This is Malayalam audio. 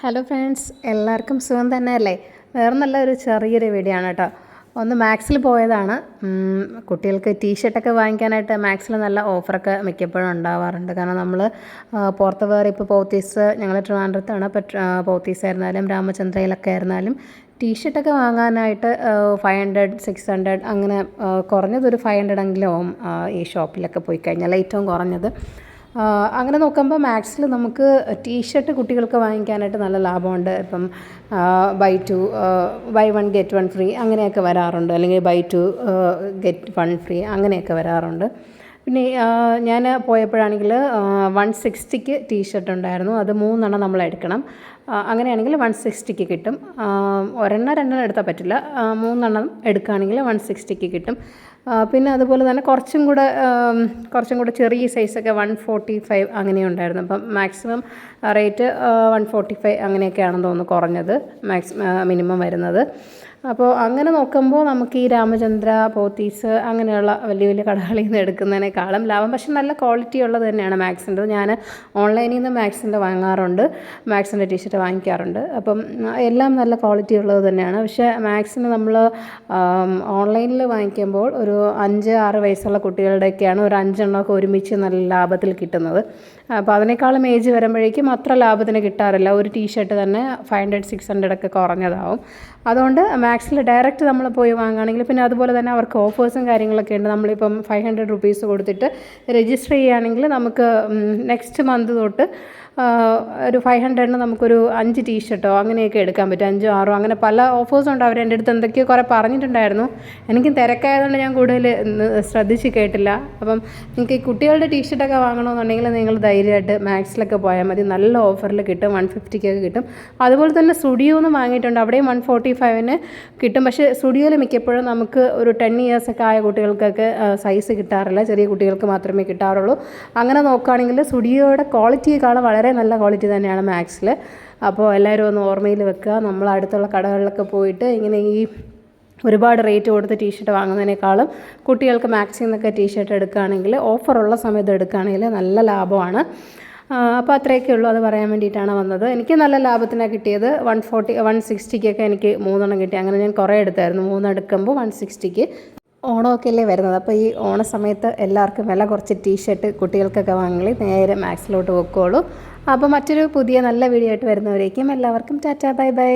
ഹലോ ഫ്രണ്ട്സ് എല്ലാവർക്കും സുഖം തന്നെ അല്ലേ വേറെ നല്ല ഒരു ചെറിയൊരു വീഡിയോ ആണ് കേട്ടോ. ഒന്ന് മാക്സിൽ പോയതാണ്. കുട്ടികൾക്ക് ടീഷർട്ടൊക്കെ വാങ്ങിക്കാനായിട്ട് മാക്സിൽ നല്ല ഓഫറൊക്കെ മിക്കപ്പോഴും ഉണ്ടാവാറുണ്ട്. കാരണം നമ്മൾ പുറത്ത് വേറെ ഇപ്പോൾ പോത്തീസ് ഞങ്ങൾ ട്രിവാൻഡ്രത്താണ്. അപ്പോൾ പോത്തീസ് ആയിരുന്നാലും രാമചന്ദ്രയിലൊക്കെ ആയിരുന്നാലും ടീഷർട്ടൊക്കെ വാങ്ങാനായിട്ട് ഫൈവ് ഹൺഡ്രഡ് സിക്സ് ഹൺഡ്രഡ് അങ്ങനെ കുറഞ്ഞതൊരു ഫൈവ് ഹൺഡ്രഡ് എങ്കിലും ഈ ഷോപ്പിലൊക്കെ പോയി കഴിഞ്ഞാൽ ഏറ്റവും കുറഞ്ഞത്. അങ്ങനെ നോക്കുമ്പോൾ മാക്സിൽ നമുക്ക് ടീഷർട്ട് കുട്ടികൾക്ക് വാങ്ങിക്കാനായിട്ട് നല്ല ലാഭമുണ്ട്. ഇപ്പം buy two buy one get one free അങ്ങനെയൊക്കെ വരാറുണ്ട്. അല്ലെങ്കിൽ buy two get one free അങ്ങനെയൊക്കെ വരാറുണ്ട്. പിന്നെ ഞാൻ പോയപ്പോഴാണെങ്കിൽ വൺ സിക്സ്റ്റിക്ക് ടീഷർട്ട് ഉണ്ടായിരുന്നു. അത് മൂന്നെണ്ണം നമ്മൾ എടുക്കണം. അങ്ങനെയാണെങ്കിൽ വൺ സിക്സ്റ്റിക്ക് കിട്ടും. ഒരെണ്ണം രണ്ടെണ്ണം എടുത്താൽ പറ്റില്ല. മൂന്നെണ്ണം എടുക്കുകയാണെങ്കിൽ വൺ സിക്സ്റ്റിക്ക് കിട്ടും. പിന്നെ അതുപോലെ തന്നെ കുറച്ചും കൂടെ കുറച്ചും കൂടെ ചെറിയ സൈസൊക്കെ വൺ ഫോർട്ടി ഫൈവ് അങ്ങനെ ഉണ്ടായിരുന്നു അപ്പം maximum rate one forty five അങ്ങനെയൊക്കെയാണെന്ന് തോന്നുന്നു കുറഞ്ഞത് മാക്സ് മിനിമം വരുന്നത്. അപ്പോൾ അങ്ങനെ നോക്കുമ്പോൾ നമുക്ക് ഈ രാമചന്ദ്ര പോത്തീസ് അങ്ങനെയുള്ള വലിയ വലിയ കടകളിൽ നിന്ന് എടുക്കുന്നതിനേക്കാളും ലാഭം. പക്ഷെ നല്ല ക്വാളിറ്റി ഉള്ളത് തന്നെയാണ് മാക്സിന്റെ. ഞാൻ ഓൺലൈനിൽ നിന്ന് മാക്സിന്റെ വാങ്ങാറുണ്ട്. മാക്സിന്റെ ടീഷർട്ട് വാങ്ങിക്കാറുണ്ട്. അപ്പം എല്ലാം നല്ല ക്വാളിറ്റി ഉള്ളത് തന്നെയാണ്. പക്ഷേ മാക്സിന് നമ്മൾ ഓൺലൈനിൽ വാങ്ങിക്കുമ്പോൾ ഒരു അഞ്ച് ആറ് വയസ്സുള്ള കുട്ടികളുടെയൊക്കെയാണ് ഒരു അഞ്ചെണ്ണമൊക്കെ ഒരുമിച്ച് നല്ല ലാഭത്തിൽ കിട്ടുന്നത്. അപ്പോൾ അതിനേക്കാളും ഏജ് വരുമ്പോഴേക്കും അത്ര ലാഭത്തിന് കിട്ടാറില്ല. ഒരു ടീഷർട്ട് തന്നെ ഫൈവ് ഹൺഡ്രഡ് സിക്സ് ഹൺഡ്രഡൊക്കെ കുറഞ്ഞതാവും. അതുകൊണ്ട് മാക്സിൽ ഡയറക്റ്റ് നമ്മൾ പോയി വാങ്ങുകയാണെങ്കിൽ പിന്നെ അതുപോലെ തന്നെ അവർക്ക് ഓഫേഴ്സും കാര്യങ്ങളൊക്കെ ഉണ്ട്. നമ്മളിപ്പം ഫൈവ് ഹൺഡ്രഡ് റുപ്പീസ് കൊടുത്തിട്ട് രജിസ്റ്റർ ചെയ്യുകയാണെങ്കിൽ നമുക്ക് നെക്സ്റ്റ് മന്ത് തൊട്ട് ഒരു ഫൈവ് ഹൺഡ്രഡിന് നമുക്കൊരു അഞ്ച് ടീഷർട്ടോ അങ്ങനെയൊക്കെ എടുക്കാൻ പറ്റും അഞ്ചോ ആറോ അങ്ങനെ പല ഓഫേഴ്സും ഉണ്ട്. അവർ അടുത്ത് എന്തൊക്കെയോ കുറേ പറഞ്ഞിട്ടുണ്ടായിരുന്നു. എനിക്കും തിരക്കായതുകൊണ്ട് ഞാൻ കൂടുതൽ ശ്രദ്ധിച്ച് കേട്ടില്ല. അപ്പം നിങ്ങൾക്ക് ഈ കുട്ടികളുടെ ടീഷർട്ടൊക്കെ വാങ്ങണമെന്നുണ്ടെങ്കിൽ നിങ്ങൾ ധൈര്യമായിട്ട് മാക്സിലൊക്കെ പോയാൽ മതി. നല്ല ഓഫറിൽ കിട്ടും വൺ ഫിഫ്റ്റിക്കൊക്കെ കിട്ടും. അതുപോലെ തന്നെ സ്റ്റുഡിയോ എന്ന് വാങ്ങിയിട്ടുണ്ട്. അവിടെയും വൺ ഫോർട്ടി ഫൈവിന് കിട്ടും. പക്ഷേ സ്റ്റുഡിയോയിൽ മിക്കപ്പോഴും നമുക്ക് ഒരു ടെൻ ഇയേഴ്സൊക്കെ ആയ കുട്ടികൾക്കൊക്കെ സൈസ് കിട്ടാറില്ല. ചെറിയ കുട്ടികൾക്ക് മാത്രമേ കിട്ടാറുള്ളൂ. അങ്ങനെ നോക്കുകയാണെങ്കിൽ സ്റ്റുഡിയോയുടെ ക്വാളിറ്റിയേക്കാളും വളരെ നല്ല ക്വാളിറ്റി തന്നെയാണ് മാക്സിൽ അപ്പോൾ എല്ലാവരും ഒന്ന് ഓർമ്മയിൽ വെക്കുക. നമ്മൾ അടുത്തുള്ള കടകളിലൊക്കെ പോയിട്ട് ഇങ്ങനെ ഈ ഒരുപാട് റേറ്റ് കൊടുത്ത് ടീഷർട്ട് വാങ്ങുന്നതിനേക്കാളും കുട്ടികൾക്ക് മാക്സിൽ നിന്നൊക്കെ ടീഷർട്ട് എടുക്കുകയാണെങ്കിൽ ഓഫറുള്ള സമയത്ത് എടുക്കുകയാണെങ്കിൽ നല്ല ലാഭമാണ്. അപ്പോൾ അത്രയൊക്കെ ഉള്ളൂ. അത് പറയാൻ വേണ്ടിയിട്ടാണ് വന്നത്. എനിക്ക് നല്ല ലാഭത്തിനാണ് കിട്ടിയത്. വൺ ഫോർട്ടി വൺ സിക്സ്റ്റിക്കൊക്കെ എനിക്ക് മൂന്നെണ്ണം കിട്ടി. അങ്ങനെ ഞാൻ കുറേ എടുത്തായിരുന്നു. മൂന്നെടുക്കുമ്പോൾ വൺ സിക്സ്റ്റിക്ക് ഓണമൊക്കെ അല്ലേ വരുന്നത്? അപ്പോൾ ഈ ഓണ സമയത്ത് എല്ലാവർക്കും വില കുറച്ച് ടീഷർട്ട് കുട്ടികൾക്കൊക്കെ വാങ്ങി നേരെ മാക്സിലോട്ട് വെക്കുകയുള്ളൂ അപ്പോൾ മറ്റൊരു പുതിയ നല്ല വീഡിയോ ആയിട്ട് വരുന്നവരേക്കും എല്ലാവർക്കും ടാറ്റാ ബൈ ബൈ.